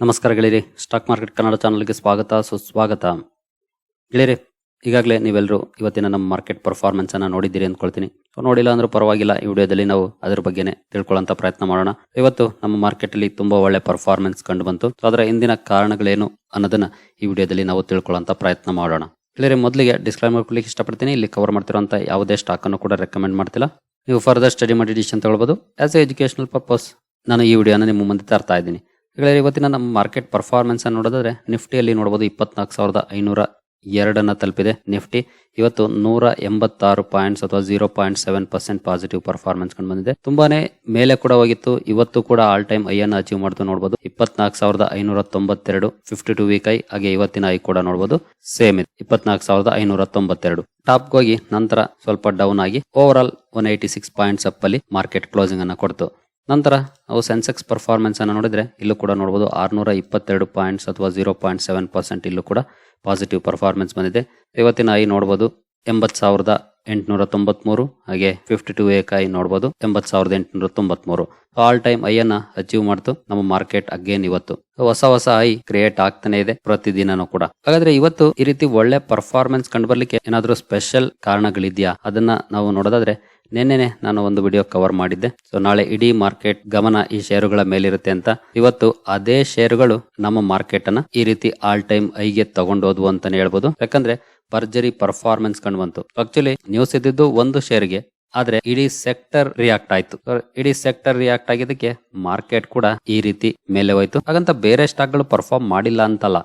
ನಮಸ್ಕಾರ ಗೆಳೆಯರಿ stock market Kannada ಚಾನಲ್ಗೆ ಸ್ವಾಗತ, ಸುಸ್ವಾಗತ. ಗೆಳೆಯರಿ, ಈಗಾಗಲೇ ನೀವೆಲ್ಲರೂ ಇವತ್ತಿನ ನಮ್ಮ ಮಾರ್ಕೆಟ್ ಪರ್ಫಾರ್ಮೆನ್ಸನ್ನು ನೋಡಿದ್ದೀರಿ ಅಂದ್ಕೊಳ್ತೀನಿ. ಸೊ ನೋಡಿಲ್ಲ ಅಂದರೂ ಪರವಾಗಿಲ್ಲ, ಈ ವಿಡಿಯೋದಲ್ಲಿ ನಾವು ಅದ್ರ ಬಗ್ಗೆನೇ ತಿಳ್ಕೊಳ್ಳೋಂಥ ಪ್ರಯತ್ನ ಮಾಡೋಣ. ಇವತ್ತು ನಮ್ಮ ಮಾರ್ಕೆಟ್ ಅಲ್ಲಿ ತುಂಬಾ ಒಳ್ಳೆ ಪರ್ಫಾರ್ಮೆನ್ಸ್ ಕಂಡು ಬಂತು. ಸೊ ಅದರ ಹಿಂದಿನ ಕಾರಣಗಳೇನು ಅನ್ನೋದನ್ನ ಈ ವಿಡಿಯೋದಲ್ಲಿ ನಾವು ತಿಳ್ಕೊಳ್ಳೋಂಥ ಪ್ರಯತ್ನ ಮಾಡೋಣ. ಗೆಳೆಯರಿ, ಮೊದಲಿಗೆ ಡಿಸ್ಕ್ಲೈಮರ್ ಕೊಡ್ಲಿಕ್ಕೆ ಇಷ್ಟಪಡ್ತೀನಿ. ಇಲ್ಲಿ ಕವರ್ ಮಾಡ್ತಿರೋಂಥ ಯಾವುದೇ ಸ್ಟಾಕ್ ಅನ್ನು ಕೂಡ ರೆಕಮೆಂಡ್ ಮಾಡ್ತಿಲ್ಲ. ನೀವು ಫರ್ದರ್ ಸ್ಟಡಿ ಮಾಡಿ ಡಿಸಿಷನ್ ತಗೊಳ್ಬೋದು. ಆಸ್ ಎ ಎಜುಕೇಶನಲ್ ಪರ್ಪಸ್ ನಾನು ಈ ವಿಡಿಯೋನ ನಿಮ್ಮ ಮುಂದೆ ತರ್ತಾ ಇದ್ದೀನಿ. ಗೆಳೆಯರೆ, ಇವತ್ತಿನ ನಮ್ಮ ಮಾರ್ಕೆಟ್ ಪರ್ಫಾರ್ಮೆನ್ಸ್ ಅನ್ನು ನೋಡೋದಾದ್ರೆ, ನಿಫ್ಟಿಯಲ್ಲಿ ನೋಡಬಹುದು ಇಪ್ಪತ್ನಾಲ್ಕು ಸಾವಿರದ ಐನೂರ ಎರಡನ್ನ ತಲುಪಿದೆ ನಿಫ್ಟಿ. ಇವತ್ತು ನೂರ ಎಂಬತ್ತಾರು ಪಾಯಿಂಟ್ಸ್ ಅಥವಾ zero point seven percent positive performance ಕಂಡು ಬಂದಿದೆ. ತುಂಬಾನೇ ಮೇಲೆ ಕೂಡ ಹೋಗಿತ್ತು. ಇವತ್ತು ಕೂಡ ಆಲ್ ಟೈಮ್ ಐ ಅನ್ನು ಅಚೀವ್ ಮಾಡ್ತು ನೋಡಬಹುದು ಇಪ್ಪತ್ನಾಲ್ಕು ಸಾವಿರದ ಐನೂರ ತೊಂಬತ್ತೆರಡು ಫಿಫ್ಟಿ ಟು ವೀಕ್ ಐ ಹಾಗೆ ಇವತ್ತಿನ ಐ ಕೂಡ ನೋಡಬಹುದು ಸೇಮ್ ಇದೆ. ಇಪ್ಪತ್ನಾಲ್ಕು ಸಾವಿರದ ಐನೂರ ತೊಂಬತ್ತೆರಡು. ಟಾಪ್ ಹೋಗಿ ನಂತರ ಸ್ವಲ್ಪ ಡೌನ್ ಆಗಿ over all one eighty six points up ಅಲ್ಲಿ ಮಾರ್ಕೆಟ್ ಕ್ಲೋಸಿಂಗ್ ಅನ್ನ ಕೊಡ್ತು. ನಂತರ ನಾವು ಸೆನ್ಸೆಕ್ಸ್ ಪರ್ಫಾರ್ಮೆನ್ಸ್ ಅನ್ನು ನೋಡಿದ್ರೆ ಇಲ್ಲೂ ಕೂಡ ನೋಡಬಹುದು ಆರ್ನೂರ ಇಪ್ಪತ್ತೆರಡು ಪಾಯಿಂಟ್ಸ್ ಅಥವಾ ಜೀರೋ ಪಾಯಿಂಟ್ ಸೆವೆನ್ ಪರ್ಸೆಂಟ್ ಇಲ್ಲೂ ಕೂಡ ಪಾಸಿಟಿವ್ ಪರ್ಫಾರ್ಮೆನ್ಸ್ ಬಂದಿದೆ. ಇವತ್ತಿನ ಐ ನೋಡಬಹುದು ಎಂಬತ್ ಸಾವಿರದ ಎಂಟುನೂರ ತೊಂಬತ್ಮೂರು ಹಾಗೆ ಫಿಫ್ಟಿ ಟು ಏಕ್ ಐ ನೋಡಬಹುದು ಎಂಬತ್ ಸಾವಿರದ ಎಂಟುನೂರ ತೊಂಬತ್ಮೂರು. ಆಲ್ ಟೈಮ್ ಐ ಅನ್ನ ಅಚೀವ್ ಮಾಡ್ತು. ನಮ್ಮ ಮಾರ್ಕೆಟ್ ಅಗೇನ್ ಇವತ್ತು. ಹೊಸ ಹೊಸ ಐ ಕ್ರಿಯೇಟ್ ಆಗ್ತಾನೆ ಇದೆ ಪ್ರತಿದಿನನೂ ಕೂಡ. ಹಾಗಾದ್ರೆ ಇವತ್ತು ಈ ರೀತಿ ಒಳ್ಳೆ ಪರ್ಫಾರ್ಮೆನ್ಸ್ ಕಂಡು ಬರ್ಲಿಕ್ಕೆ ಏನಾದ್ರೂ ಸ್ಪೆಷಲ್ ಕಾರಣಗಳಿದೆಯಾ? ಅದನ್ನ ನಾವು ನೋಡೋದಾದ್ರೆ ನಿನ್ನೆನೆ ನಾನು ಒಂದು ವಿಡಿಯೋ ಕವರ್ ಮಾಡಿದ್ದೆ. ಸೊ ನಾಳೆ ಇಡೀ ಮಾರ್ಕೆಟ್ ಗಮನ ಈ ಷೇರುಗಳ ಮೇಲಿರುತ್ತೆ ಅಂತ. ಇವತ್ತು ಅದೇ ಷೇರುಗಳು ನಮ್ಮ ಮಾರ್ಕೆಟ್ ಅನ್ನ ಈ ರೀತಿ ಆಲ್ ಟೈಮ್ ಐಗೆ ತಗೊಂಡೋದ್ವು ಅಂತಾನೆ ಹೇಳ್ಬೋದು. ಯಾಕಂದ್ರೆ ಭರ್ಜರಿ ಪರ್ಫಾರ್ಮೆನ್ಸ್ ಕಂಡು ಬಂತು. ಆಕ್ಚುಲಿ ನ್ಯೂಸ್ ಇದ್ದಿದ್ದು ಒಂದು ಶೇರ್ಗೆ ಆದ್ರೆ ಇಡೀ ಸೆಕ್ಟರ್ ರಿಯಾಕ್ಟ್ ಆಯ್ತು. ಇಡೀ ಸೆಕ್ಟರ್ ರಿಯಾಕ್ಟ್ ಆಗಿದ್ದಕ್ಕೆ ಮಾರ್ಕೆಟ್ ಕೂಡ ಈ ರೀತಿ ಮೇಲೆ ಹೋಯ್ತು. ಹಾಗಂತ ಬೇರೆ ಸ್ಟಾಕ್ಗಳು ಪರ್ಫಾರ್ಮ್ ಮಾಡಿಲ್ಲ ಅಂತಲ್ಲ.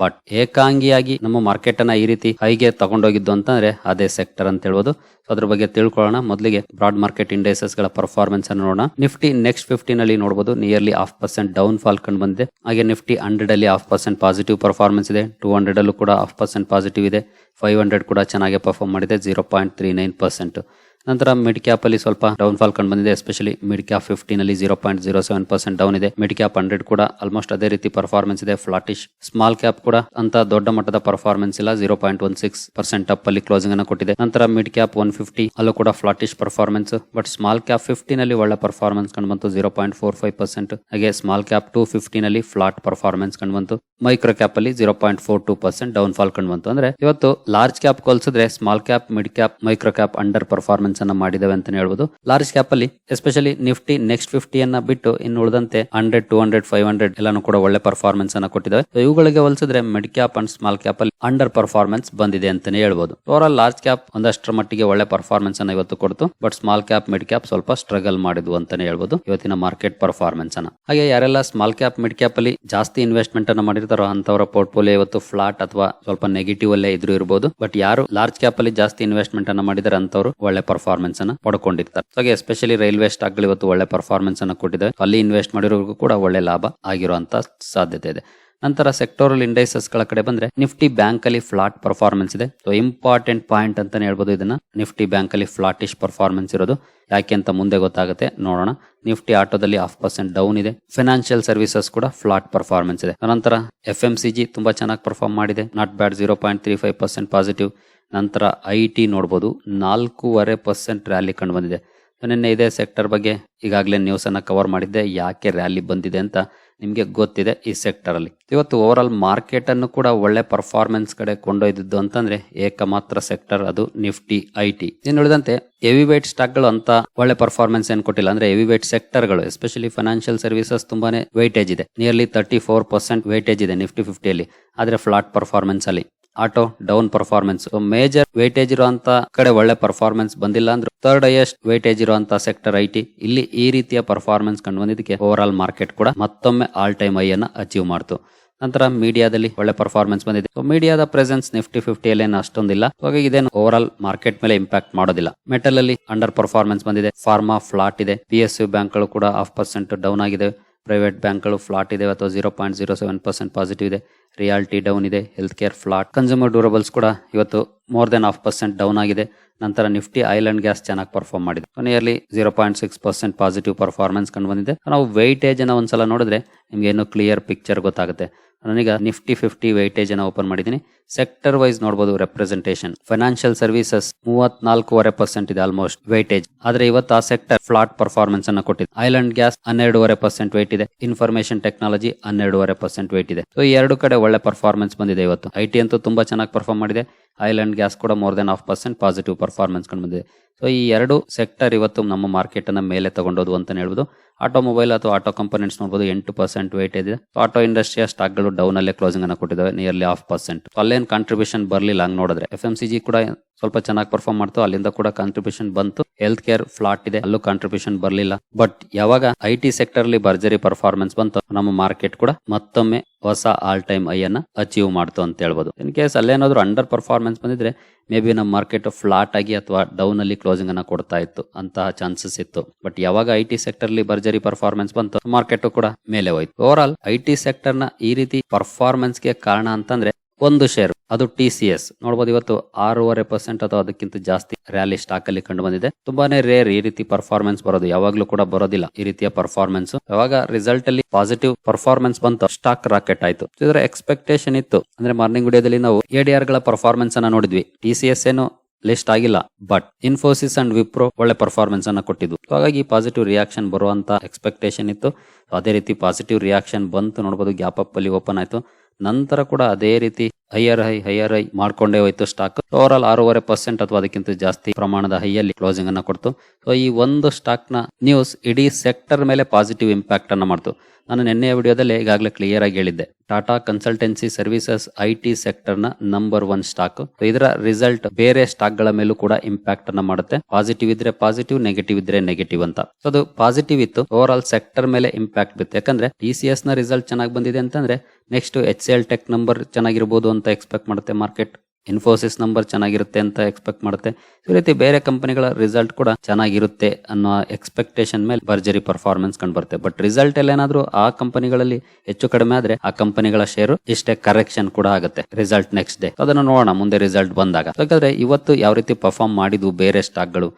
ಬಟ್ ಏಕಾಂಗಿಯಾಗಿ ನಮ್ಮ ಮಾರ್ಕೆಟ್ ಅನ್ನ ಈ ರೀತಿ ಹೈಗೆ ತಗೊಂಡೋಗಿದ್ದು ಅಂತಂದ್ರೆ ಅದೇ ಸೆಕ್ಟರ್ ಅಂತ ಹೇಳ್ಬೋದು. ಅದ್ರ ಬಗ್ಗೆ ತಿಳ್ಕೊಳ್ಳೋಣ. ಮೊದಲಿಗೆ ಬ್ರಾಡ್ ಮಾರ್ಕೆಟ್ ಇಂಡೆಸಸ್ಗಳ ಪರ್ಫಾರ್ಮೆನ್ಸ್ ಅನ್ನು ನೋಡೋಣ. ನಿಫ್ಟಿ ನೆಕ್ಸ್ಟ್ ಫಿಫ್ಟೀನ್ ಅಲ್ಲಿ ನೋಡಬಹುದು nearly half percent down fall ಕಂಡು ಬಂದಿದೆ. ಹಾಗೆ ನಿಫ್ಟಿ ಹಂಡ್ರೆಡ್ ಅಲ್ಲಿ ಹಾಫ್ ಪರ್ಸೆಂಟ್ ಪಾಸಿಟಿವ್ ಪರ್ಫಾರ್ಮೆನ್ಸ್ ಇದೆ. ಟೂ ಹಂಡ್ರೆಡ್ ಅಲ್ಲೂ ಕೂಡ ಹಾಫ್ ಪರ್ಸೆಂಟ್ ಪಾಸಿಟಿವ್ ಇದೆ. ಫೈವ್ ಹಂಡ್ರೆಡ್ ಕೂಡ ಚೆನ್ನಾಗಿ ಪರ್ಫಾರ್ಮ್ ಮಾಡಿದೆ. Zero point three nine percent ನಂತರ ಮಿಡ್ ಕ್ಯಾಪ್ ಅಲ್ಲಿ ಸ್ವಲ್ಪ ಡೌನ್ ಫಾಲ್ ಕಂಡು ಬಂದಿದೆ. ಎಸ್ಪೆಷಲಿ ಮಿಡ್ ಕ್ಯಾಪ್ ಫಿಫ್ಟೀನ್ ಅಲ್ಲಿ zero point zero seven percent down ಇದೆ. ಮಿಡ್ ಕ್ಯಾಪ್ ಹಂಡ್ರೆಡ್ ಕೂಡ ಆಲ್ಮೋಸ್ಟ್ ಅದೇ ರೀತಿ ಪರ್ಫಾರ್ಮೆನ್ಸ್ ಇದೆ. ಫ್ಲಾಟಿಶ್ ಸ್ಮಾಲ್ ಕ್ಯಾಪ್ ಕೂಡ ಅಂತ ದೊಡ್ಡ ಮಟ್ಟದ ಪರ್ಫಾರ್ಮೆನ್ಸ್ ಇಲ್ಲ. Zero point one six percent up ಅಲ್ಲಿ ಕ್ಲೋಸಿಂಗ್ ಅನ್ನು ಕೊಟ್ಟಿದೆ. ನಂತರ ಮಿಡ್ ಕ್ಯಾಪ್ ಒನ್ ಫಿಫ್ಟಿ ಅಲ್ಲೂ ಕೂಡ flattish performance but small cap fifteen ಅಲ್ಲಿ ಒಳ್ಳೆ ಪರ್ಫಾರ್ಮೆನ್ಸ್ ಕಂಡು ಬಂತು. Zero point four five percent. ಹಾಗೆ ಸ್ಮಾಲ್ ಕ್ಯಾಪ್ ಟೂ ಫಿಫ್ಟೀನ್ ಅಲ್ಲಿ ಫ್ಲಾಟ್ ಪರ್ಫಾರ್ಮೆನ್ಸ್ ಕಂಡು ಬಂತು. ಮೈಕ್ರೋ ಕ್ಯಾಪ್ ಅಲ್ಲಿ zero point four two percent down fall ಕಂಡು ಬಂತು. ಅಂದ್ರೆ ಇವತ್ತು large cap ಕೊಲ್ಸಿದ್ರೆ small cap mid cap micro cap under performance ಅನ್ನ ಮಾಡಿದವೆ ಅಂತಾನೆ ಹೇಳ್ಬೋದು. ಲಾರ್ಜ್ ಕ್ಯಾಪ್ ಅಲ್ಲಿ ಎಸ್ಪೆಷಲಿ ನಿಫ್ಟಿ ನೆಕ್ಸ್ಟ್ ಫಿಫ್ಟಿಯನ್ನ ಬಿಟ್ಟು ಇನ್ನು ಉಳಿದಂತೆ hundred two hundred five hundred ಎಲ್ಲಾನು ಕೂಡ ಒಳ್ಳೆ ಪರ್ಫಾರ್ಮೆನ್ಸ್ ಅನ್ನ ಕೊಟ್ಟಿದ್ದಾವೆ ಇವುಗಳಿಗೆ ಹೋಲಿಸಿದ್ರೆ mid cap and small cap ಅಲ್ಲಿ ಅಂಡರ್ ಪರ್ಫಾರ್ಮೆನ್ಸ್ ಬಂದಿದೆ ಅಂತಾನೆ ಹೇಳ್ಬೋದು. ಓವರ್ ಆಲ್ ಲಾರ್ಜ್ ಕ್ಯಾಪ್ ಒಂದಷ್ಟರ ಮಟ್ಟಿಗೆ ಒಳ್ಳೆ ಪರ್ಫಾರ್ಮೆನ್ಸ್ ಅನ್ನ ಇವತ್ತು ಕೊಡ್ತು. But small cap mid cap ಸ್ವಲ್ಪ ಸ್ಟ್ರಗಲ್ ಮಾಡಿದ್ವು ಅಂತಾನೆ ಹೇಳ್ಬೋದು ಇವತ್ತಿನ ಮಾರ್ಕೆಟ್ ಪರ್ಫಾರ್ಮೆನ್ಸ್ ಅನ್ನ. ಹಾಗೆ ಯಾರೆಲ್ಲ ಸ್ಮಾಲ್ ಕ್ಯಾಪ್ ಮಿಡ್ ಕ್ಯಾಪ್ ಅಲ್ಲಿ ಜಾಸ್ತಿ ಇನ್ವೆಸ್ಟ್ಮೆಂಟ್ ಅನ್ನ ಮಾಡಿರ್ತಾರೋ ಅಂತವರ ಪೋರ್ಟ್ಫೋಲಿಯೋ ಇವತ್ತು ಫ್ಲಾಟ್ ಅಥವಾ ಸ್ವಲ್ಪ ನೆಗೆಟಿವ್ ಅಲ್ಲೇ ಇದ್ರು ಇರಬಹುದು ಬಟ್ ಯಾರು ಲಾರ್ಜ್ ಕ್ಯಾಪ್ ಅಲ್ಲಿ ಜಾಸ್ತಿ ಇನ್ವೆಸ್ಟ್ಮೆಂಟ್ ಅನ್ನ ಮಾಡಿದಾರೆ ಅಂತವರು ಒಳ್ಳೆ ಪರ್ಫಾರ್ಮೆನ್ಸ್ ಅನ್ನ ಪಡ್ಕೊಂಡಿರ್ತಾರೆ. ಹಾಗೆ ಎಸ್ಪೆಷಲಿ ರೈಲ್ವೆ ಸ್ಟಾಕ್ಗಳು ಇವತ್ತು ಒಳ್ಳೆ ಪರ್ಫಾರ್ಮೆನ್ಸ್ ಅನ್ನ ಕೊಟ್ಟಿದ್ದಾರೆ ಅಲ್ಲಿ ಇನ್ವೆಸ್ಟ್ ಮಾಡಿರೋರ್ಗೂ ಕೂಡ ಒಳ್ಳೆ ಲಾಭ ಆಗಿರುವಂತ ಸಾಧ್ಯತೆ ಇದೆ. ನಂತರ ಸೆಕ್ಟೋರಲ್ ಇಂಡೈಸಸ್ಗಳ ಕಡೆ ಬಂದ್ರೆ ನಿಫ್ಟಿ ಬ್ಯಾಂಕ್ ಅಲ್ಲಿ ಫ್ಲಾಟ್ ಪರ್ಫಾರ್ಮೆನ್ಸ್ ಇದೆ. ಸೊ ಇಂಪಾರ್ಟೆಂಟ್ ಪಾಯಿಂಟ್ ಅಂತಾನೆ ಹೇಳ್ಬೋದು ಇದನ್ನ. ನಿಫ್ಟಿ ಬ್ಯಾಂಕ್ ಅಲ್ಲಿ ಫ್ಲಾಟಿಶ್ ಪರ್ಫಾರ್ಮೆನ್ಸ್ ಇರೋದು. ಯಾಕೆ ಅಂತ ಮುಂದೆ ಗೊತ್ತಾಗುತ್ತೆ. ನೋಡೋಣ. ನಿಫ್ಟಿ ಆಟೋದಲ್ಲಿ ಹಾಫ್ ಪರ್ಸೆಂಟ್ ಡೌನ್ ಇದೆ. ಫೈನಾನ್ಷಿಯಲ್ ಸರ್ವಿಸಸ್ ಕೂಡ ಫ್ಲಾಟ್ ಪರ್ಫಾರ್ಮೆನ್ಸ್ ಇದೆ. ನಂತರ ಎಫ್ ಎಂ ಸಿ ಜಿ ತುಂಬಾ ಚೆನ್ನಾಗಿ ಪರ್ಫಾರ್ಮ್ ಮಾಡಿದೆ. Not bad zero point three five percent positive ನಂತರ ಐ ಟಿ ನೋಡ್ಬೋದು. ನಾಲ್ಕೂವರೆ ಪರ್ಸೆಂಟ್ ರ್ಯಾಲಿ ಕಂಡು ಬಂದಿದೆ. ನಿನ್ನೆ ಇದೇ ಸೆಕ್ಟರ್ ಬಗ್ಗೆ ಈಗಾಗಲೇ ನ್ಯೂಸ್ ಅನ್ನ ಕವರ್ ಮಾಡಿದ್ದೆ. ಯಾಕೆ ರ್ಯಾಲಿ ಬಂದಿದೆ ಅಂತ ನಿಮಗೆ ಗೊತ್ತಿದೆ ಈ ಸೆಕ್ಟರ್ ಅಲ್ಲಿ. ಇವತ್ತು ಓವರ್ ಆಲ್ ಮಾರ್ಕೆಟ್ ಅನ್ನು ಕೂಡ ಒಳ್ಳೆ ಪರ್ಫಾರ್ಮೆನ್ಸ್ ಕಡೆ ಕೊಂಡೊಯ್ದಿದ್ದು ಅಂತಂದ್ರೆ ಏಕಮಾತ್ರ ಸೆಕ್ಟರ್ ಅದು ನಿಫ್ಟಿ ಐ ಟಿ ಇನ್ನು ಉಳಿದಂತೆ ಹೆವಿ ವೇಟ್ ಸ್ಟಾಕ್ಗಳು ಅಂತ ಒಳ್ಳೆ ಪರ್ಫಾರ್ಮೆನ್ಸ್ ಏನು ಕೊಟ್ಟಿಲ್ಲ ಅಂದ್ರೆ ಹೆವಿ ವೇಟ್ ಸೆಕ್ಟರ್ಗಳು ಎಸ್ಪೆಷಲಿ ಫೈನಾನ್ಷಿಯಲ್ ಸರ್ವಿಸಸ್ ತುಂಬಾನೇ ವೈಟೇಜ್ ಇದೆ. Nearly thirty four percent weightage ಇದೆ ನಿಫ್ಟಿ ಫಿಫ್ಟಿಯಲ್ಲಿ ಆದರೆ ಫ್ಲಾಟ್ ಪರ್ಫಾರ್ಮೆನ್ಸ್ ಅಲ್ಲಿ auto down performance major weightage ಇರುವಂತ ಕಡೆ ಒಳ್ಳೆ ಪರ್ಫಾರ್ಮೆನ್ಸ್ ಬಂದಿಲ್ಲ ಅಂದ್ರೆ ಥರ್ಡ್ ಹೈಯೆಸ್ಟ್ ವೇಟೇಜ್ ಇರುವಂತ ಸೆಕ್ಟರ್ ಐ ಟಿ ಇಲ್ಲಿ ಈ ರೀತಿಯ ಪರ್ಫಾರ್ಮೆನ್ಸ್ ಕಂಡು ಬಂದಿದ್ದಕ್ಕೆ ಓವರ್ ಆಲ್ ಮಾರ್ಕೆಟ್ ಕೂಡ ಮತ್ತೊಮ್ಮೆ ಆಲ್ ಟೈಮ್ ಐ ಅನ್ನ ಅಚೀವ್ ಮಾಡ್ತು. ನಂತರ ಮೀಡಿಯಾದಲ್ಲಿ ಒಳ್ಳೆ ಪರ್ಫಾರ್ಮೆನ್ಸ್ ಬಂದಿದೆ. ಸೊ ಮೀಡಿಯಾದ ಪ್ರೆಸೆನ್ಸ್ ನಿಫ್ಟಿ ಫಿಫ್ಟಿಯಲ್ಲಿ ಏನು ಅಷ್ಟೊಂದಿಲ್ಲ. ಹಾಗಾಗಿ ಇದೇನು ಓವರ್ ಆಲ್ ಮಾರ್ಕೆಟ್ ಮೇಲೆ ಇಂಪ್ಯಾಕ್ಟ್ ಮಾಡೋದಿಲ್ಲ. ಮೆಟಲ್ ಅಲ್ಲಿ ಅಂಡರ್ ಪರ್ಫಾರ್ಮೆನ್ಸ್ ಬಂದಿದೆ. ಫಾರ್ಮಾ ಫ್ಲಾಟ್ ಇದೆ. ಪಿ ಎಸ್ ಯು ಬ್ಯಾಂಕ್ಗಳು ಕೂಡ ಹಾಫ್ ಪರ್ಸೆಂಟ್ ಡೌನ್ ಆಗಿದೆ. ಪ್ರೈವೇಟ್ ಬ್ಯಾಂಕ್ಗಳು ಫ್ಲಾಟ್ ಇದೆ ಅಥವಾ zero point zero seven percent positive ಇದೆ. ರಿಯಾಲಿಟಿ ಡೌನ್ ಇದೆ health care flat consumer durables ಕೂಡ ಇವತ್ತು more then half percent down ಆಗಿದೆ. ನಂತರ ನಿಫ್ಟಿ ಐಲ್ಯಾಂಡ್ ಗ್ಯಾಸ್ ಚೆನ್ನಾಗಿ ಪರ್ಫಾರ್ಮ್ ಮಾಡಿದೆ. Nearly zero point six percent positive performance ಕಂಡು ಬಂದಿದೆ. ನಾವು ವೈಟೇಜ್ ಅನ್ನ ಒಂದ್ಸಲ ನೋಡಿದ್ರೆ ನಿಮ್ಗೆ ಏನು ಕ್ಲಿಯರ್ ಪಿಕ್ಚರ್ ಗೊತ್ತಾಗುತ್ತೆ. ನಾನೀಗ ನಿಫ್ಟಿ ಫಿಫ್ಟಿ ವೈಟೇಜ್ ಅನ್ನ ಓಪನ್ ಮಾಡಿದ್ದೀನಿ. ಸೆಕ್ಟರ್ ವೈಸ್ ನೋಡಬಹುದು ರೆಪ್ರೆಸೆಂಟೇಷನ್ ಫೈನಾನ್ಷಿಯಲ್ ಸರ್ವಿಸಸ್ ಮೂವತ್ನಾಲ್ಕೂವರೆ ಪರ್ಸೆಂಟ್ ಇದೆ ಆಲ್ಮೋಸ್ಟ್ ವೈಟೇಜ್ ಆದ್ರೆ ಇವತ್ತು ಆ ಸೆಕ್ಟರ್ ಫ್ಲಾಟ್ ಪರ್ಫಾರ್ಮೆನ್ಸ್ ಅನ್ನ ಕೊಟ್ಟಿದೆ. ಐಲ್ಯಾಂಡ್ ಗ್ಯಾಸ್ ಹನ್ನೆರಡೂವರೆ ಪರ್ಸೆಂಟ್ ವೈಟ್ ಇದೆ. ಇನ್ಫಾರ್ಮೇಶನ್ ಟೆಕ್ನಾಲಜಿ ಹನ್ನೆರಡೂವರೆ ಪರ್ಸೆಂಟ್ ವೈಟ್ ಇದೆ. ಸೊ ಎರಡು ಕಡೆ ಒಳ್ಳೆ ಪರ್ಫಾರ್ಮೆನ್ಸ್ ಬಂದಿದೆ ಇವತ್ತು. ಐ ಟಿ ಅಂತೂ ತುಂಬಾ ಚೆನ್ನಾಗಿ ಪರ್ಫಾರ್ಮ್ ಮಾಡಿದೆ. ಐಲ್ಯಾಂಡ್ ಗ್ಯಾಸ್ ಕೂಡ more than half percent positive performance ಕಂಡು ಬಂದಿದೆ. ಸೊ ಈ ಎರಡು ಸೆಕ್ಟರ್ ಇವತ್ತು ನಮ್ಮ ಮಾರ್ಕೆಟ್ ಅನ್ನ ಮೇಲೆ ತಗೊಂಡೋದು ಅಂತ ಹೇಳ್ಬೋದು. ಆಟೋಮೊಬೈಲ್ ಅಥವಾ ಆಟೋ ಕಂಪೋನೆಂಟ್ಸ್ ನೋಡಬಹುದು ಎಂಟು ಪರ್ಸೆಂಟ್ ವೇಟ್ ಇದೆ. ಆಟೋ ಇಂಡಸ್ಟ್ರಿಯ ಸ್ಟಾಕ್ಗಳು ಡೌನ್ ಅಲ್ಲೇ ಕ್ಲೋಸಿಂಗ್ ಅನ್ನು ಕೊಟ್ಟಿದ್ದಾವೆ ನಿಯರ್ಲಿ ಹಾಫ್ ಪರ್ಸೆಂಟ್ ಅಲ್ಲೇನು ಕಾಂಟ್ರಿಬ್ಯೂಷನ್ ಬರಲಿಲ್ಲ ಹಂಗ್ ನೋಡಿದ್ರೆ. ಎಫ್ ಎಂ ಸಿ ಜಿ ಕೂಡ ಸ್ವಲ್ಪ ಚೆನ್ನಾಗಿ ಪರ್ಫಾರ್ಮ್ ಮಾಡ್ತು, ಅಲ್ಲಿಂದ ಕೂಡ ಕಾಂಟ್ರಿಬ್ಯೂಷನ್ ಬಂತು. ಹೆಲ್ತ್ ಕೇರ್ ಫ್ಲಾಟ್ ಇದೆ, ಅಲ್ಲೂ ಕಾಂಟ್ರಿಬ್ಯೂಷನ್ ಬರಲಿಲ್ಲ. ಬಟ್ ಯಾವಾಗ ಐ ಟಿ ಸೆಕ್ಟರ್ ಅಲ್ಲಿ ಭರ್ಜರಿ ಪರ್ಫಾರ್ಮೆನ್ಸ್ ಬಂತು, ನಮ್ಮ ಮಾರ್ಕೆಟ್ ಕೂಡ ಮತ್ತೊಮ್ಮೆ ಹೊಸ ಆಲ್ ಟೈಮ್ ಐ ಅನ್ನ ಅಚೀವ್ ಮಾಡ್ತು ಅಂತ ಹೇಳ್ಬೋದು. ಇನ್ ಕೇಸ್ ಅಲ್ಲೇನಾದ್ರೂ ಅಂಡರ್ ಪರ್ಫಾರ್ಮೆನ್ಸ್ ಬಂದಿದ್ರೆ ಮೇ ಬಿ ನಮ್ಮ ಮಾರ್ಕೆಟ್ ಫ್ಲಾಟ್ ಆಗಿ ಅಥವಾ ಡೌನ್ ಅಲ್ಲಿ ಕ್ಲೋಸಿಂಗ್ ಅನ್ನ ಕೊಡ್ತಾ ಇತ್ತು. ಅಂತಹ ಚಾನ್ಸಸ್ ಇತ್ತು. ಬಟ್ ಯಾವಾಗ ಐ ಟಿ ಸೆಕ್ಟರ್ ಅಲ್ಲಿ ಭರ್ಜರಿ ಪರ್ಫಾರ್ಮೆನ್ಸ್ ಬಂತು ಮಾರ್ಕೆಟ್ ಕೂಡ ಮೇಲೆ ಹೋಯ್ತು. ಓವರ್ ಆಲ್ ಐ ಟಿ ಸೆಕ್ಟರ್ನ ಈ ರೀತಿ ಪರ್ಫಾರ್ಮೆನ್ಸ್ಗೆ ಕಾರಣ ಅಂತಂದ್ರೆ ಒಂದು ಶೇರ್ ಅದು ಟಿ ಸಿ ಎಸ್ ನೋಡಬಹುದು ಇವತ್ತು ಆರೂವರೆ ಪರ್ಸೆಂಟ್ ಅಥವಾ ಅದಕ್ಕಿಂತ ಜಾಸ್ತಿ ರ್ಯಾಲಿ ಸ್ಟಾಕ್ ಅಲ್ಲಿ ಕಂಡು ಬಂದಿದೆ. ತುಂಬಾನೇ ರೇರ್ ಈ ರೀತಿ ಪರ್ಫಾರ್ಮೆನ್ಸ್ ಬರೋದು. ಯಾವಾಗ್ಲೂ ಕೂಡ ಬರೋದಿಲ್ಲ ಈ ರೀತಿಯ ಪರ್ಫಾರ್ಮೆನ್ಸ್ ಯಾವಾಗ ರಿಸಲ್ಟ್ ಅಲ್ಲಿ ಪಾಸಿಟಿವ್ ಪರ್ಫಾರ್ಮೆನ್ಸ್ ಬಂತು ಸ್ಟಾಕ್ ರಾಕೆಟ್ ಆಯ್ತು. ಇದರ ಎಕ್ಸ್ಪೆಕ್ಟೇಷನ್ ಇತ್ತು. ಅಂದ್ರೆ ಮಾರ್ನಿಂಗ್ ವಿಡಿಯೋದಲ್ಲಿ ನಾವು ಎಡಿಆರ್ಗಳ ಪರ್ಫಾರ್ಮೆನ್ಸ್ ಅನ್ನ ನೋಡಿದ್ವಿ. ಟಿ ಸಿ ಎಸ್ ಏನು ಲಿಸ್ಟ್ ಆಗಿಲ್ಲ ಬಟ್ ಇನ್ಫೋಸಿಸ್ ಅಂಡ್ ವಿಪ್ರೋ ಒಳ್ಳೆ ಪರ್ಫಾರ್ಮೆನ್ಸ್ ಅನ್ನ ಕೊಟ್ಟಿದ್ದು ಹಾಗಾಗಿ ಪಾಸಿಟಿವ್ ರಿಯಾಕ್ಷನ್ ಬರುವಂತ ಎಕ್ಸ್ಪೆಕ್ಟೇಷನ್ ಇತ್ತು. ಅದೇ ರೀತಿ ಪಾಸಿಟಿವ್ ರಿಯಾಕ್ಷನ್ ಬಂತು ನೋಡಬಹುದು ಗ್ಯಾಪ್ ಅಪ್ ಅಲ್ಲಿ ಓಪನ್ ಆಯ್ತು. ನಂತರ ಕೂಡ ಅದೇ ರೀತಿ ಹೈಯರ್ ಹೈ ಹೈಯರ್ ಹೈ ಮಾಡ್ಕೊಂಡೇ ಹೋಯ್ತು ಸ್ಟಾಕ್ ಓವರ್ ಆಲ್ ಆರೂವರೆ ಪರ್ಸೆಂಟ್ ಅಥವಾ ಅದಕ್ಕಿಂತ ಜಾಸ್ತಿ ಪ್ರಮಾಣದ ಹೈಯಲ್ಲಿ ಕ್ಲೋಸಿಂಗ್ ಅನ್ನ ಕೊಡ್ತು. ಸೊ ಈ ಒಂದು ಸ್ಟಾಕ್ನ ನ್ಯೂಸ್ ಇಡೀ ಸೆಕ್ಟರ್ ಮೇಲೆ ಪಾಸಿಟಿವ್ ಇಂಪ್ಯಾಕ್ಟ್ ಅನ್ನ ಮಾಡ್ತು. ನಾನು ನಿನ್ನೆ ವಿಡಿಯೋದಲ್ಲಿ ಈಗಾಗಲೇ ಕ್ಲಿಯರ್ ಆಗಿ ಹೇಳಿದ್ದೆ. Tata consultancy services I T ಸೆಕ್ಟರ್ನ number one stock ಇದರ ರಿಸಲ್ಟ್ ಬೇರೆ ಸ್ಟಾಕ್ಗಳ ಮೇಲೂ ಕೂಡ ಇಂಪ್ಯಾಕ್ಟ್ ಅನ್ನ ಮಾಡುತ್ತೆ. ಪಾಸಿಟಿವ್ ಇದ್ರೆ ಪಾಸಿಟಿವ್ ನೆಗೆಟಿವ್ ಇದ್ರೆ ನೆಗೆಟಿವ್ ಅಂತ. ಸೊ ಅದು ಪಾಸಿಟಿವ್ ಇತ್ತು. ಓವರ್ ಆಲ್ ಸೆಕ್ಟರ್ ಮೇಲೆ ಇಂಪ್ಯಾಕ್ಟ್ ಬಿತ್ತು. ಯಾಕಂದ್ರೆ ಟಿ ಸಿ ಎಸ್ನ ರಿಸಲ್ಟ್ ಚೆನ್ನಾಗಿ ಬಂದಿದೆ ಅಂತಂದ್ರೆ next H L tech number ಚೆನ್ನಾಗಿರ್ಬೋದು ಅಂತ ಎಕ್ಸ್ಪೆಕ್ಟ್ ಮಾಡುತ್ತೆ. ಮಾರ್ಕೆಟ್ ಇನ್ಫೋಸಿಸ್ ನಂಬರ್ ಚೆನ್ನಾಗಿರುತ್ತೆ ಅಂತ ಎಕ್ಸ್ಪೆಕ್ಟ್ ಮಾಡುತ್ತೆ. ಈ ರೀತಿ ಬೇರೆ ಕಂಪನಿಗಳ ರಿಸಲ್ಟ್ ಕೂಡ ಚೆನ್ನಾಗಿರುತ್ತೆ ಅನ್ನೋ ಎಕ್ಸ್ಪೆಕ್ಟೇಷನ್ ಮೇಲೆ ಭರ್ಜರಿ ಪರ್ಫಾರ್ಮೆನ್ಸ್ ಕಂಡು ಬರುತ್ತೆ. ಬಟ್ ರಿಸಲ್ಟ್ ಎಲ್ಲ ಏನಾದ್ರೂ ಆ ಕಂಪನಿಗಳಲ್ಲಿ ಹೆಚ್ಚು ಕಡಿಮೆ ಆದ್ರೆ ಆ ಕಂಪನಿಗಳ ಶೇರು ಇಷ್ಟೇ ಕರೆಕ್ಷನ್ ಕೂಡ ಆಗುತ್ತೆ. ರಿಸಲ್ಟ್ ನೆಕ್ಸ್ಟ್ ಡೇ ಅದನ್ನು ನೋಡೋಣ, ಮುಂದೆ ರಿಸಲ್ಟ್ ಬಂದಾಗ. ಯಾಕಂದ್ರೆ ಇವತ್ತು ಯಾವ ರೀತಿ ಪರ್ಫಾರ್ಮ್ ಮಾಡಿದ್ವು ಬೇರೆ ಸ್ಟಾಕ್ಗಳು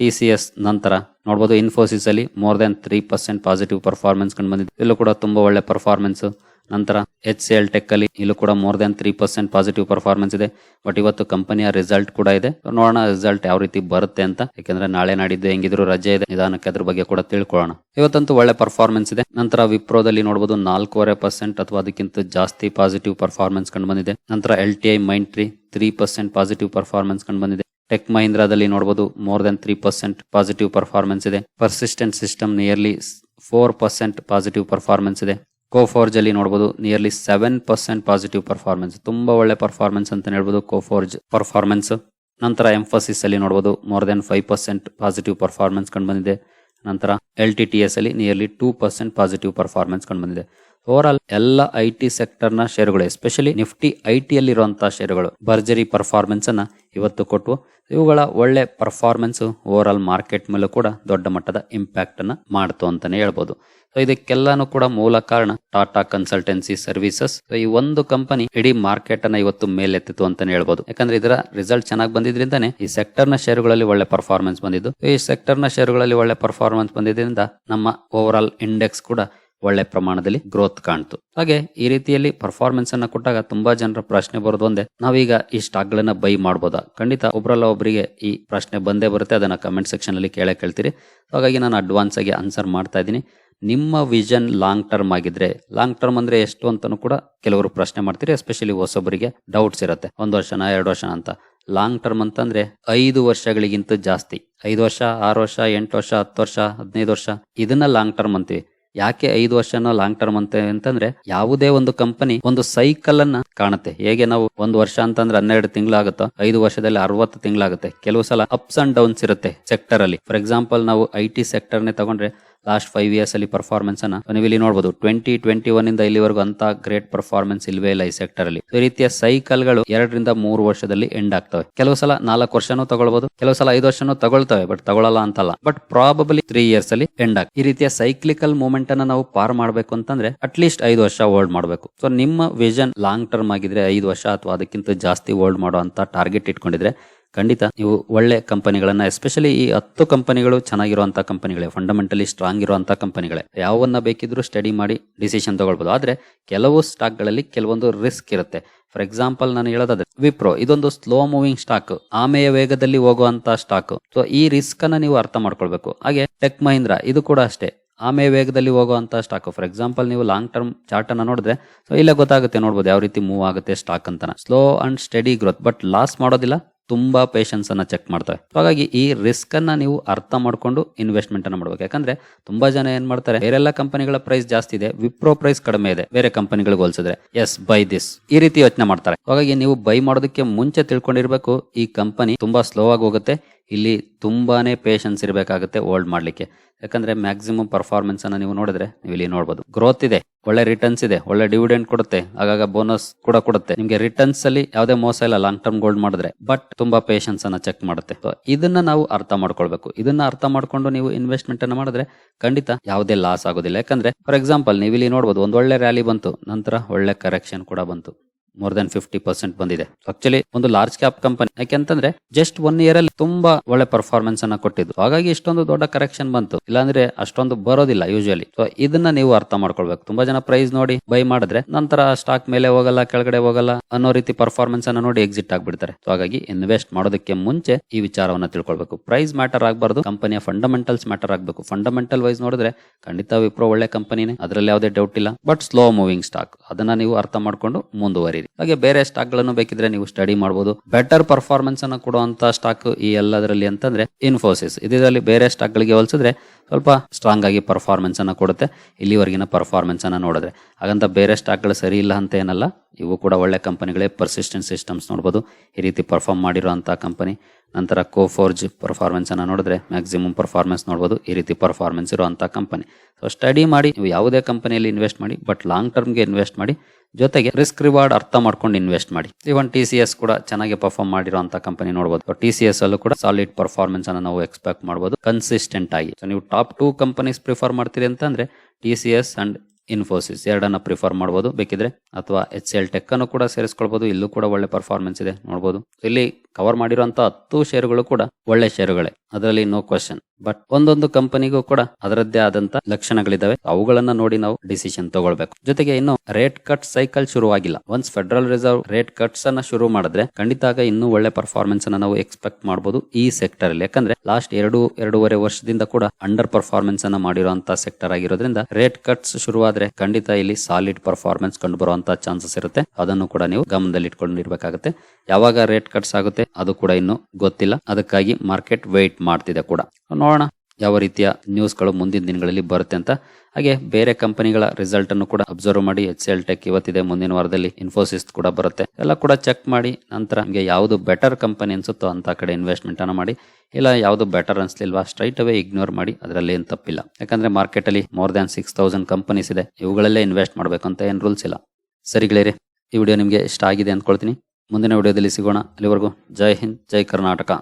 ಟಿ ಸಿ ಎಸ್ ನಂತರ ನೋಡಬಹುದು ಇನ್ಫೋಸಿಸ್ ಅಲ್ಲಿ more than three percent positive performance ಕಂಡು ಬಂದಿದೆ. ಇಲ್ಲೂ ಕೂಡ ತುಂಬಾ ಒಳ್ಳೆ ಪರ್ಫಾರ್ಮೆನ್ಸ್ ನಂತರ ಎಚ್ ಸಿ ಎಲ್ ಟೆಕ್ ಅಲ್ಲಿ ಇಲ್ಲೂ ಕೂಡ more than three percent positive performance ಇದೆ. ಬಟ್ ಇವತ್ತು ಕಂಪನಿಯ ರಿಸಲ್ಟ್ ಕೂಡ ಇದೆ. ನೋಡೋಣ ರಿಸಲ್ಟ್ ಯಾವ ರೀತಿ ಬರುತ್ತೆ ಅಂತ. ಯಾಕಂದ್ರೆ ನಾಳೆ ನಾಡಿದ್ದು ಹೆಂಗಿದ್ರು ರಜೆ ಇದೆ. ನಿಧಾನಕ್ಕೆ ಅದ್ರ ಬಗ್ಗೆ ಕೂಡ ತಿಳ್ಕೊಳ್ಳೋಣ. ಇವತ್ತಂತೂ ಒಳ್ಳೆ ಪರ್ಫಾರ್ಮೆನ್ಸ್ ಇದೆ. ನಂತರ ವಿಪ್ರೋದಲ್ಲಿ ನೋಡಬಹುದು ನಾಲ್ಕೂವರೆ ಪರ್ಸೆಂಟ್ ಅಥವಾ ಅದಕ್ಕಿಂತ ಜಾಸ್ತಿ ಪಾಸಿಟಿವ್ ಪರ್ಫಾರ್ಮೆನ್ಸ್ ಕಂಡು ಬಂದಿದೆ. ನಂತರ L T I Mindtree three percent positive performance ಕಂಡು ಬಂದಿದೆ. ಟೆಕ್ ಮಹೀಂದ್ರಾದಲ್ಲಿ ನೋಡಬಹುದು more than three percent positive performance ಇದೆ. Persistent system nearly four percent positive performance ಇದೆ. ಕೋಫೋರ್ಜ್ ಅಲ್ಲಿ ನೋಡಬಹುದು nearly seven percent positive performance ತುಂಬಾ ಒಳ್ಳೆ ಪರ್ಫಾರ್ಮೆನ್ಸ್ ಅಂತ ಹೇಳ್ಬೋದು ಕೋಫೋರ್ಜ್ ಪರ್ಫಾರ್ಮೆನ್ಸ್ ನಂತರ ಎಂಫೋಸಿಸ್ ಅಲ್ಲಿ ನೋಡಬಹುದು more than five percent positive performance ಕಂಡು ಬಂದಿದೆ. ನಂತರ ಎಲ್ ಟಿ ಟಿ ಎಸ್ ಅಲ್ಲಿ nearly two percent positive performance ಕಂಡು ಬಂದಿದೆ. ಓವರ್ ಆಲ್ ಎಲ್ಲ ಐ ಟಿ ಸೆಕ್ಟರ್ನ ಶೇರುಗಳು ಎಸ್ಪೆಷಲಿ ನಿಫ್ಟಿ ಐ ಟಿ ಅಲ್ಲಿರುವಂತಹ ಶೇರುಗಳು ಭರ್ಜರಿ ಪರ್ಫಾರ್ಮೆನ್ಸ್ ಅನ್ನ ಇವತ್ತು ಕೊಟ್ಟು ಇವುಗಳ ಒಳ್ಳೆ ಪರ್ಫಾರ್ಮೆನ್ಸ್ ಓವರ್ ಆಲ್ ಮಾರ್ಕೆಟ್ ಮೇಲೂ ಕೂಡ ದೊಡ್ಡ ಮಟ್ಟದ ಇಂಪ್ಯಾಕ್ಟ್ ಅನ್ನ ಮಾಡ್ತು ಅಂತಾನೆ ಹೇಳ್ಬೋದು. ಸೊ ಇದಕ್ಕೆಲ್ಲಾನು ಕೂಡ ಮೂಲ ಕಾರಣ ಟಾಟಾ ಕನ್ಸಲ್ಟೆನ್ಸಿ ಸರ್ವಿಸಸ್ ಈ ಒಂದು ಕಂಪನಿ ಇಡೀ ಮಾರ್ಕೆಟ್ ಅನ್ನ ಇವತ್ತು ಮೇಲೆತ್ತಿತ್ತು ಅಂತಾನೆ ಹೇಳ್ಬೋದು. ಯಾಕಂದ್ರೆ ಇದರ ರಿಸಲ್ಟ್ ಚೆನ್ನಾಗಿ ಬಂದಿದ್ರಿಂದಾನೆ ಈ ಸೆಕ್ಟರ್ನ ಶೇರುಗಳಲ್ಲಿ ಒಳ್ಳೆ ಪರ್ಫಾರ್ಮೆನ್ಸ್ ಬಂದಿದ್ದು. ಈ ಸೆಕ್ಟರ್ನ ಶೇರುಗಳಲ್ಲಿ ಒಳ್ಳೆ ಪರ್ಫಾರ್ಮೆನ್ಸ್ ಬಂದಿದ್ರಿಂದ ನಮ್ಮ ಓವರ್ ಆಲ್ ಇಂಡೆಕ್ಸ್ ಕೂಡ ಒಳ್ಳೆ ಪ್ರಮಾಣದಲ್ಲಿ ಗ್ರೋತ್ ಕಾಣ್ತು. ಹಾಗೆ ಈ ರೀತಿಯಲ್ಲಿ ಪರ್ಫಾರ್ಮೆನ್ಸ್ ಅನ್ನ ಕೊಟ್ಟಾಗ ತುಂಬಾ ಜನರ ಪ್ರಶ್ನೆ ಬರೋದು ಒಂದೇ, ನಾವೀಗ ಈ ಸ್ಟಾಕ್ ಗಳನ್ನ ಬೈ ಮಾಡಬಹುದಾ ಖಂಡಿತ ಒಬ್ರಲ್ಲ ಒಬ್ಬರಿಗೆ ಈ ಪ್ರಶ್ನೆ ಬಂದೇ ಬರುತ್ತೆ, ಅದನ್ನ ಕಮೆಂಟ್ ಸೆಕ್ಷನ್ ಅಲ್ಲಿ ಕೇಳೇ ಕೇಳ್ತೀರಿ. ಹಾಗಾಗಿ ನಾನು ಅಡ್ವಾನ್ಸ್ ಆಗಿ ಆನ್ಸರ್ ಮಾಡ್ತಾ ಇದ್ದೀನಿ. ನಿಮ್ಮ ವಿಷನ್ ಲಾಂಗ್ ಟರ್ಮ್ ಆಗಿದ್ರೆ ಲಾಂಗ್ ಟರ್ಮ್ ಅಂದ್ರೆ ಎಷ್ಟು ಅಂತಾನು ಕೂಡ ಕೆಲವರು ಪ್ರಶ್ನೆ ಮಾಡ್ತೀರಿ ಎಸ್ಪೆಷಲಿ ಹೊಸೊಬ್ಬರಿಗೆ ಡೌಟ್ಸ್ ಇರುತ್ತೆ. ಒಂದು ವರ್ಷನ, ಎರಡು ವರ್ಷನ ಅಂತ. ಲಾಂಗ್ ಟರ್ಮ್ ಅಂತಂದ್ರೆ ಐದು ವರ್ಷಗಳಿಗಿಂತ ಜಾಸ್ತಿ. ಐದು ವರ್ಷ, ಆರು ವರ್ಷ, ಎಂಟು ವರ್ಷ, ಹತ್ತು ವರ್ಷ, ಹದಿನೈದು ವರ್ಷ, ಇದನ್ನ ಲಾಂಗ್ ಟರ್ಮ್ ಅಂತೀವಿ. ಯಾಕೆ ಐದು ವರ್ಷನ ಲಾಂಗ್ ಟರ್ಮ್ ಅಂತ ಅಂತಂದ್ರೆ ಯಾವುದೇ ಒಂದು ಕಂಪನಿ ಒಂದು ಸೈಕಲ್ ಅನ್ನ ಕಾಣುತ್ತೆ. ಹೇಗೆ ನಾವು ಒಂದು ವರ್ಷ ಅಂತಂದ್ರೆ ಹನ್ನೆರಡು ತಿಂಗಳಾಗುತ್ತೋ, ಐದು ವರ್ಷದಲ್ಲಿ ಅರವತ್ತು ತಿಂಗಳಾಗುತ್ತೆ. ಕೆಲವು ಸಲ ಅಪ್ಸ್ ಅಂಡ್ ಡೌನ್ಸ್ ಇರುತ್ತೆ ಸೆಕ್ಟರ್ ಅಲ್ಲಿ. ಫಾರ್ ಎಕ್ಸಾಂಪಲ್ ನಾವು ಐ ಟಿ ಸೆಕ್ಟರ್ ನೇ ತಗೊಂಡ್ರೆ ಲಾಸ್ಟ್ ಫೈವ್ ಇಯರ್ಸ್ ಅಲ್ಲಿ ಪರ್ಫಾರ್ಮೆನ್ಸ್ ಅನ್ನ. ನೀವು ಇಲ್ಲಿ ನೋಡಬಹುದು ಟ್ವೆಂಟಿ ಟ್ವೆಂಟಿ ಒನ್ ಇಂದ ಇಲ್ಲಿವರೆಗೂ ಅಂತ ಗ್ರೇಟ್ ಪರ್ಫಾರ್ಮೆನ್ಸ್ ಇಲ್ವೇ ಇಲ್ಲ ಈ ಸೆಕ್ಟರ್ ಅಲ್ಲಿ. ಈ ರೀತಿಯ ಸೈಕಲ್ಗಳು ಎರಡರಿಂದ ಮೂರು ವರ್ಷದಲ್ಲಿ ಎಂಡ್ ಆಗ್ತವೆ. ಕೆಲವು ಸಲ ನಾಲ್ಕು ವರ್ಷನೂ ತಗೊಳ್ಬಹುದು ಕೆಲವು ಸಲ ಐದು ವರ್ಷನೂ ತಗೊಳ್ತವೆ ಬಟ್ ತಗೊಳ್ಳಲ್ಲ ಅಂತಲ್ಲ. ಬಟ್ ಪ್ರಾಬಬಲಿ ತ್ರೀ ಇಯರ್ಸ್ ಅಲ್ಲಿ ಎಂಡ್ ಆಗ್. ಈ ರೀತಿಯ ಸೈಕ್ಲಿಕಲ್ ಮೂಮೆಂಟ್ ಅನ್ನ ನಾವು ಪಾರ್ ಮಾಡಬೇಕು ಅಂತಂದ್ರೆ ಅಟ್ ಲೀಸ್ಟ್ ಐದು ವರ್ಷ ಹೋಲ್ಡ್ ಮಾಡಬೇಕು. ಸೊ ನಿಮ್ಮ ವಿಷನ್ ಲಾಂಗ್ ಟರ್ಮ್ ಆಗಿದ್ರೆ ಐದು ವರ್ಷ ಅಥವಾ ಅದಕ್ಕಿಂತ ಜಾಸ್ತಿ ಹೋಲ್ಡ್ ಮಾಡುವಂತ ಟಾರ್ಗೆಟ್ ಇಟ್ಕೊಂಡಿದ್ರೆ ಖಂಡಿತ ನೀವು ಒಳ್ಳೆ ಕಂಪನಿಗಳನ್ನ ಎಸ್ಪೆಷಲಿ ಈ ಹತ್ತು ಕಂಪನಿಗಳು ಚೆನ್ನಾಗಿರುವಂತ ಕಂಪನಿಗಳೇ ಫಂಡಮೆಂಟಲಿ ಸ್ಟ್ರಾಂಗ್ ಇರುವಂತ ಕಂಪನಿಗಳೇ. ಯಾವನ್ನ ಬೇಕಿದ್ರೂ ಸ್ಟಡಿ ಮಾಡಿ ಡಿಸಿಷನ್ ತಗೊಳ್ಬಹುದು ಆದ್ರೆ ಕೆಲವು ಸ್ಟಾಕ್ಗಳಲ್ಲಿ ಕೆಲವೊಂದು ರಿಸ್ಕ್ ಇರುತ್ತೆ. ಫಾರ್ ಎಕ್ಸಾಂಪಲ್ ನಾನು ಹೇಳೋದಾದ್ರೆ ವಿಪ್ರೋ ಇದೊಂದು ಸ್ಲೋ ಮೂವಿಂಗ್ ಸ್ಟಾಕ್ ಆಮೆಯ ವೇಗದಲ್ಲಿ ಹೋಗುವಂತ ಸ್ಟಾಕ್ ಸೊ ಈ ರಿಸ್ಕ್ ಅನ್ನ ನೀವು ಅರ್ಥ ಮಾಡ್ಕೊಳ್ಬೇಕು. ಹಾಗೆ ಟೆಕ್ ಮಹೀಂದ್ರ ಇದು ಕೂಡ ಅಷ್ಟೇ. ಆಮೆ ವೇಗದಲ್ಲಿ ಹೋಗುವಂತ ಸ್ಟಾಕ್ ಫಾರ್ ಎಕ್ಸಾಂಪಲ್ ನೀವು ಲಾಂಗ್ ಟರ್ಮ್ ಚಾರ್ಟ್ ಅನ್ನ ನೋಡಿದ್ರೆ ಸೊ ಇಲ್ಲೇ ಗೊತ್ತಾಗುತ್ತೆ ನೋಡ್ಬೋದು ಯಾವ ರೀತಿ ಮೂವ್ ಆಗುತ್ತೆ ಸ್ಟಾಕ್ ಅಂತ slow and steady growth but loss ಮಾಡೋದಿಲ್ಲ. ತುಂಬಾ ಪೇಷನ್ಸ್ ಅನ್ನ ಚೆಕ್ ಮಾಡ್ತವೆ ಹಾಗಾಗಿ ಈ ರಿಸ್ಕ್ ಅನ್ನ ನೀವು ಅರ್ಥ ಮಾಡ್ಕೊಂಡು ಇನ್ವೆಸ್ಟ್ಮೆಂಟ್ ಅನ್ನ ಮಾಡಬೇಕು. ಯಾಕಂದ್ರೆ ತುಂಬಾ ಜನ ಏನ್ ಮಾಡ್ತಾರೆ, ಬೇರೆಲ್ಲ ಕಂಪನಿಗಳ ಪ್ರೈಸ್ ಜಾಸ್ತಿ ಇದೆ ವಿಪ್ರೋ ಪ್ರೈಸ್ ಕಡಿಮೆ ಇದೆ, ಬೇರೆ ಕಂಪನಿಗಳಿಗೆ ಹೋಲಿಸಿದ್ರೆ. ಎಸ್ ಬೈ ದಿಸ್ ಈ ರೀತಿ ಯೋಚನೆ ಮಾಡ್ತಾರೆ. ಹಾಗಾಗಿ ನೀವು ಬೈ ಮಾಡೋದಕ್ಕೆ ಮುಂಚೆ ತಿಳ್ಕೊಂಡಿರ್ಬೇಕು, ಈ ಕಂಪನಿ ತುಂಬಾ ಸ್ಲೋ ಆಗಿ ಹೋಗುತ್ತೆ ಇಲ್ಲಿ ತುಂಬಾನೇ ಪೇಷನ್ಸ್ ಇರಬೇಕಾಗುತ್ತೆ ಹೋಲ್ಡ್ ಮಾಡಲಿಕ್ಕೆ. ಯಾಕಂದ್ರೆ ಮ್ಯಾಕ್ಸಿಮಮ್ ಪರ್ಫಾರ್ಮೆನ್ಸ್ ಅನ್ನ ನೀವು ನೋಡಿದ್ರೆ ನೀವು ಇಲ್ಲಿ ನೋಡಬಹುದು ಗ್ರೋತ್ ಇದೆ, ಒಳ್ಳೆ ರಿಟರ್ನ್ಸ್ ಇದೆ, ಒಳ್ಳೆ ಡಿವಿಡೆಂಡ್ ಕೊಡುತ್ತೆ, ಆಗಾಗ ಬೋನಸ್ ಕೂಡ ಕೊಡುತ್ತೆ. ನಿಮಗೆ ರಿಟರ್ನ್ಸ್ ಅಲ್ಲಿ ಯಾವುದೇ ಮೋಸ ಇಲ್ಲ ಲಾಂಗ್ ಟರ್ಮ್ ಗೋಲ್ಡ್ ಮಾಡಿದ್ರೆ ಬಟ್ ತುಂಬಾ ಪೇಷನ್ಸ್ ಅನ್ನ ಚೆಕ್ ಮಾಡುತ್ತೆ. ಇದನ್ನ ನಾವು ಅರ್ಥ ಮಾಡ್ಕೊಳ್ಬೇಕು. ಇದನ್ನ ಅರ್ಥ ಮಾಡ್ಕೊಂಡು ನೀವು ಇನ್ವೆಸ್ಟ್ಮೆಂಟ್ ಅನ್ನ ಮಾಡಿದ್ರೆ ಖಂಡಿತ ಯಾವುದೇ ಲಾಸ್ ಆಗೋದಿಲ್ಲ. ಯಾಕಂದ್ರೆ ಫಾರ್ ಎಕ್ಸಾಂಪಲ್ ನೀವು ಇಲ್ಲಿ ನೋಡಬಹುದು ಒಂದ್ ಒಳ್ಳೆ ರ್ಯಾಲಿ ಬಂತು, ನಂತರ ಒಳ್ಳೆ ಕರೆಕ್ಷನ್ ಕೂಡ ಬಂತು. ಮೋರ್ ದನ್ ಫಿಫ್ಟಿ ಪರ್ಸೆಂಟ್ ಬಂದಿದೆ. ಆಕ್ಚುಲಿ ಒಂದು ಲಾರ್ಜ್ ಕ್ಯಾಪ್ ಕಂಪನಿ ಯಾಕೆಂತಂದ್ರೆ ಜಸ್ಟ್ ಒನ್ ಇಯರ್ ಅಲ್ಲಿ ತುಂಬಾ ಒಳ್ಳೆ ಪರ್ಫಾರ್ಮೆನ್ಸ್ ಅನ್ನ ಕೊಟ್ಟಿದ್ದು. ಹಾಗಾಗಿ ಇಷ್ಟೊಂದು ದೊಡ್ಡ ಕರೆಕ್ಷನ್ ಬಂತು. ಇಲ್ಲಾಂದ್ರೆ ಅಷ್ಟೊಂದು ಬರೋದಿಲ್ಲ ಯೂಶಲಿ ಸೊ ಇದನ್ನ ನೀವು ಅರ್ಥ ಮಾಡ್ಕೊಳ್ಬೇಕು. ತುಂಬಾ ಜನ ಪ್ರೈಸ್ ನೋಡಿ ಬೈ ಮಾಡಿದ್ರೆ ನಂತರ ಸ್ಟಾಕ್ ಮೇಲೆ ಹೋಗಲ್ಲ, ಕೆಳಗಡೆ ಹೋಗಲ್ಲ ಅನ್ನೋ ರೀತಿ ಪರ್ಫಾರ್ಮೆನ್ಸ್ ಅನ್ನ ನೋಡಿ ಎಕ್ಸಿಟ್ ಆಗ್ಬಿಡ್ತಾರೆ. ಸೊ ಹಾಗಾಗಿ ಇನ್ವೆಸ್ಟ್ ಮಾಡೋದಕ್ಕೆ ಮುಂಚೆ ಈ ವಿಚಾರವನ್ನ ತಿಳ್ಕೊಳ್ಬೇಕು. ಪ್ರೈಸ್ ಮ್ಯಾಟರ್ ಆಗಬಾರ್ದು. ಕಂಪನಿಯ ಫಂಡಮೆಂಟಲ್ಸ್ ಮ್ಯಾಟರ್ ಆಗಬೇಕು. ಫಂಡಮೆಂಟಲ್ ವೈಸ್ ನೋಡಿದ್ರೆ ಖಂಡಿತ ವಿಪ್ರೋ ಒಳ್ಳೆ ಕಂಪನಿನೇ ಅದರಲ್ಲಿ ಯಾವುದೇ ಡೌಟ್ ಇಲ್ಲ. ಬಟ್ ಸ್ಲೋ ಮೂವಿಂಗ್ ಸ್ಟಾಕ್ ಅದನ್ನ ನೀವು ಅರ್ಥ ಮಾಡ್ಕೊಂಡು ಹಾಗೆ ಬೇರೆ ಸ್ಟಾಕ್ಗಳನ್ನು ಬೇಕಿದ್ರೆ ನೀವು ಸ್ಟಡಿ ಮಾಡಬಹುದು ಬೆಟರ್ ಪರ್ಫಾರ್ಮೆನ್ಸ್ ಅನ್ನು ಕೊಡುವಂತ ಸ್ಟಾಕ್ ಈ ಎಲ್ಲದರಲ್ಲಿ ಅಂತಂದ್ರೆ ಇನ್ಫೋಸಿಸ್ ಇದರಲ್ಲಿ ಬೇರೆ ಸ್ಟಾಕ್ ಗಳಿಗೆ ಹೋಲಿಸಿದ್ರೆ ಸ್ವಲ್ಪ ಸ್ಟ್ರಾಂಗ್ ಆಗಿ ಪರ್ಫಾರ್ಮೆನ್ಸ್ ಅನ್ನು ಕೊಡುತ್ತೆ. ಇಲ್ಲಿವರೆಗಿನ ಪರ್ಫಾರ್ಮೆನ್ಸ್ ಅನ್ನು ನೋಡಿದ್ರೆ. ಹಾಗಂತ ಬೇರೆ ಸ್ಟಾಕ್ಗಳು ಸರಿ ಇಲ್ಲ ಅಂತ ಏನಲ್ಲ. ಇವು ಕೂಡ ಒಳ್ಳೆ ಕಂಪನಿಗಳೇ. ಪರ್ಸಿಸ್ಟೆಂಟ್ ಸಿಸ್ಟಮ್ಸ್ ನೋಡ್ಬೋದು. ಈ ರೀತಿ ಪರ್ಫಾರ್ಮ್ ಮಾಡಿರುವಂತಹ ಕಂಪನಿ ನಂತರ ಕೋಫೋರ್ಜ್ ಪರ್ಫಾರ್ಮೆನ್ಸ್ ಅನ್ನು ನೋಡಿದ್ರೆ ಮ್ಯಾಕ್ಸಿಮಮ್ ಪರ್ಫಾರ್ಮೆನ್ಸ್ ನೋಡ್ಬೋದು. ಈ ರೀತಿ ಪರ್ಫಾರ್ಮೆನ್ಸ್ ಇರುವಂತ ಕಂಪನಿ ಸೊ ಸ್ಟಡಿ ಮಾಡಿ. ನೀವು ಯಾವುದೇ ಕಂಪನಿಯಲ್ಲಿ ಇನ್ವೆಸ್ಟ್ ಮಾಡಿ ಬಟ್ ಲಾಂಗ್ ಟರ್ಮ್ಗೆ ಇನ್ವೆಸ್ಟ್ ಮಾಡಿ. ಜೊತೆಗೆ ರಿಸ್ಕ್ ರಿವಾರ್ಡ್ ಅರ್ಥ ಮಾಡ್ಕೊಂಡು ಇನ್ವೆಸ್ಟ್ ಮಾಡಿ. ಇವನ್ ಟಿ ಸಿ ಎಸ್ ಕೂಡ ಚೆನ್ನಾಗಿ ಪರ್ಫಾರ್ಮ್ ಮಾಡಿರುವಂತ ಕಂಪನಿ ನೋಡಬಹುದು ಟಿ ಸಿ ಎಸ್ ಅಲ್ಲೂ ಕೂಡ ಸಾಲಿಡ್ ಪರ್ಫಾರ್ಮೆನ್ಸ್ ಅನ್ನ ನಾವು ಎಕ್ಸ್ಪೆಕ್ಟ್ ಮಾಡಬಹುದು ಕನ್ಸಿಸ್ಟೆಂಟ್ ಆಗಿ. ನೀವು ಟಾಪ್ ಟೂ ಕಂಪನೀಸ್ ಪ್ರಿಫರ್ ಮಾಡ್ತೀರಿ ಅಂತಂದ್ರೆ T C S and Infosys ಎರಡನ್ನ ಪ್ರಿಫರ್ ಮಾಡಬಹುದು ಬೇಕಿದ್ರೆ ಅಥವಾ ಎಚ್ ಎಲ್ ಟೆಕ್ ಅನ್ನು ಕೂಡ ಸೇರಿಸ್ಕೊಳ್ಬಹುದು ಇಲ್ಲೂ ಕೂಡ ಒಳ್ಳೆ ಪರ್ಫಾರ್ಮೆನ್ಸ್ ಇದೆ. ನೋಡಬಹುದು ಇಲ್ಲಿ ಕವರ್ ಮಾಡಿರುವಂತಹ ಹತ್ತು ಶೇರುಗಳು ಕೂಡ ಒಳ್ಳೆ ಶೇರುಗಳೇ ಅದರಲ್ಲಿ ನೋ ಕ್ವಶನ್ ಬಟ್ ಒಂದೊಂದು ಕಂಪನಿಗೂ ಕೂಡ ಅದರದ್ದೇ ಆದಂತ ಲಕ್ಷಣಗಳಿದಾವೆ. ಅವುಗಳನ್ನ ನೋಡಿ ನಾವು ಡಿಸಿಷನ್ ತಗೊಳ್ಬೇಕು. ಜೊತೆಗೆ ಇನ್ನು rate cut cycle ಶುರುವಾಗಿಲ್ಲ. Once Federal Reserve rate cuts ಅನ್ನ ಶುರು ಮಾಡಿದ್ರೆ ಖಂಡಿತ ಆಗ ಇನ್ನೂ ಒಳ್ಳೆ ಪರ್ಫಾರ್ಮೆನ್ಸ್ ಅನ್ನ ನಾವು ಎಕ್ಸ್ಪೆಕ್ಟ್ ಮಾಡಬಹುದು ಈ ಸೆಕ್ಟರ್ ಅಲ್ಲಿ. ಯಾಕಂದ್ರೆ ಲಾಸ್ಟ್ ಎರಡು, ಎರಡೂವರೆ ವರ್ಷದಿಂದ ಕೂಡ ಅಂಡರ್ ಪರ್ಫಾರ್ಮೆನ್ಸ್ ಅನ್ನ ಮಾಡಿರುವಂತಹ ಸೆಕ್ಟರ್ ಆಗಿರೋದ್ರಿಂದ ರೇಟ್ ಕಟ್ಸ್ ಶುರುವಾದ್ರೆ ಖಂಡಿತ ಇಲ್ಲಿ ಸಾಲಿಡ್ ಪರ್ಫಾರ್ಮೆನ್ಸ್ ಕಂಡು ಬರುವಂತಹ ಚಾನ್ಸಸ್ ಇರುತ್ತೆ. ಅದನ್ನು ಕೂಡ ನೀವು ಗಮನದಲ್ಲಿ ಇಟ್ಕೊಂಡಿರ್ಬೇಕಾಗುತ್ತೆ ಯಾವಾಗ ರೇಟ್ ಕಟ್ಸ್ ಆಗುತ್ತೆ ಅದು ಕೂಡ ಇನ್ನು ಗೊತ್ತಿಲ್ಲ. ಅದಕ್ಕಾಗಿ ಮಾರ್ಕೆಟ್ ವೇಟ್ ಮಾಡ್ತಿದೆ ಕೂಡ. ನೋಡೋಣ. ಯಾವ ರೀತಿಯ ನ್ಯೂಸ್ಗಳು ಮುಂದಿನ ದಿನಗಳಲ್ಲಿ ಬರುತ್ತೆ ಅಂತ. ಹಾಗೆ ಬೇರೆ ಕಂಪನಿಗಳ ರಿಸಲ್ಟ್ ಅನ್ನು ಕೂಡ ಅಬ್ಸರ್ವ್ ಮಾಡಿ ಎಚ್ ಎಲ್ ಟೆಕ್ ಇವತ್ತಿದೆ, ಮುಂದಿನ ವಾರದಲ್ಲಿ ಇನ್ಫೋಸಿಸ್ ಕೂಡ ಬರುತ್ತೆ. ಎಲ್ಲ ಕೂಡ ಚೆಕ್ ಮಾಡಿ, ನಂತರ ನಿಮಗೆ ಯಾವುದು ಬೆಟರ್ ಕಂಪನಿ ಅನ್ಸುತ್ತೋ ಅಂತ ಕಡೆ ಇನ್ವೆಸ್ಟ್ಮೆಂಟ್ ಅನ್ನು ಮಾಡಿ. ಇಲ್ಲ ಯಾವುದು ಬೆಟರ್ ಅನ್ಸ್ಲಿಲ್ವಾ ಸ್ಟ್ರೈಟ್ ಅವೇ ಇಗ್ನೋರ್ ಮಾಡಿ, ಅದರಲ್ಲಿ ಏನು ತಪ್ಪಿಲ್ಲ. ಯಾಕಂದ್ರೆ ಮಾರ್ಕೆಟ್ ಅಲ್ಲಿ more than six thousand companies ಇದೆ. ಇವುಗಳಲ್ಲೇ ಇನ್ವೆಸ್ಟ್ ಮಾಡಬೇಕು ಅಂತ ಏನು ರೂಲ್ಸ್ ಇಲ್ಲ. ಸರಿ ಗೆಳೆಯರೆ, ಈ ವಿಡಿಯೋ ನಿಮಗೆ ಇಷ್ಟ ಆಗಿದೆ ಅಂದ್ಕೊಳ್ತೀನಿ. ಮುಂದಿನ ವಿಡಿಯೋದಲ್ಲಿ ಸಿಗೋಣ. ಅಲ್ಲಿವರೆಗೂ ಜೈ ಹಿಂದ್, ಜೈ ಕರ್ನಾಟಕ.